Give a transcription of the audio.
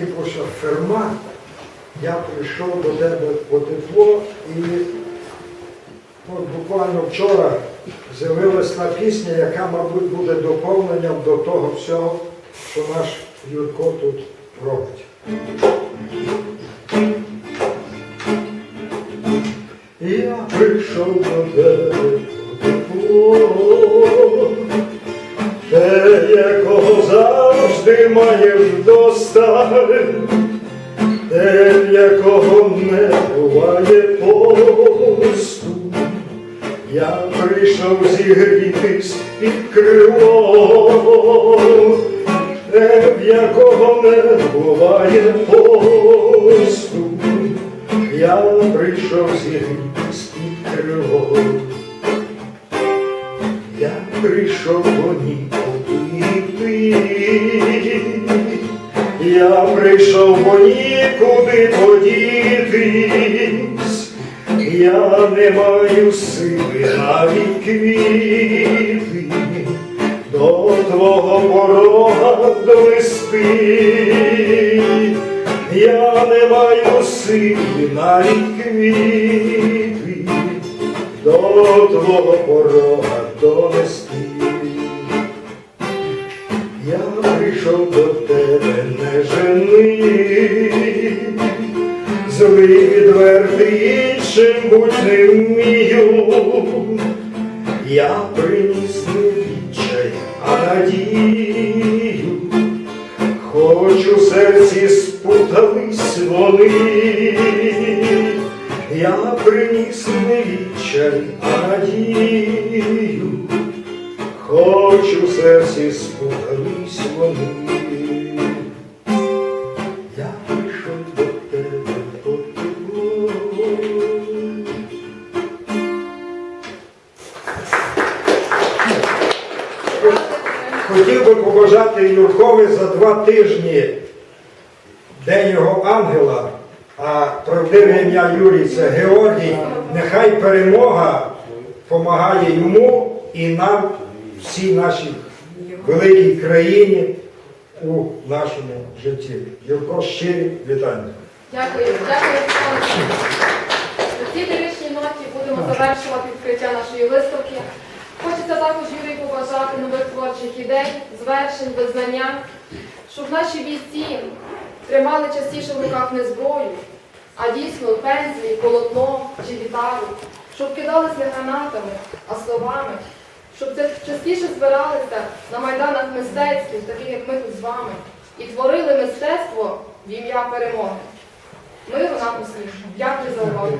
Мікоша Ферма, я прийшов до тебе по тепло і от буквально вчора з'явилась та пісня, яка, мабуть, буде доповненням до того всього, що наш Юрко тут робить. Я прийшов до тебе по тепло, завжди маєш досталь, в якого не буває посту. Я прийшов зігрітись під крило, те, в якого не буває посту. Я прийшов зігрітись під крило. Я прийшов по нікуди я прийшов по нікуди подітись, я не маю сили навіть квіти до твого порога довести. Я не маю сили навіть квіти до твого порога донести. Прийшов до тебе не жени, злий відвертий іншим будь не вмію. Я приніс не відчай, а надію, хоч у серці спутались вони, я приніс не відчай, а надію, хоч серці спутались Хотів би побажати Юркові за два тижні День його ангела, а правдиве ім'я Юрій це Георгій. Нехай перемога допомагає йому і нам, всій нашій великій країні у нашому житті. Юрко, щирі вітання. Дякую, дякую. На цій ліричній ноті будемо завершувати відкриття нашої виставки. Хочеться також Юрій побажати нових творчих ідей, звершень, визнання, щоб наші бійці тримали частіше в руках не зброю, а дійсно пензлі, полотно чи гітару, щоб кидались не гранатами, а словами, щоб це частіше збиралися на майданах мистецьких, таких як ми тут з вами, і творили мистецтво в ім'я перемоги. Миру нам усім. Дякую за увагу.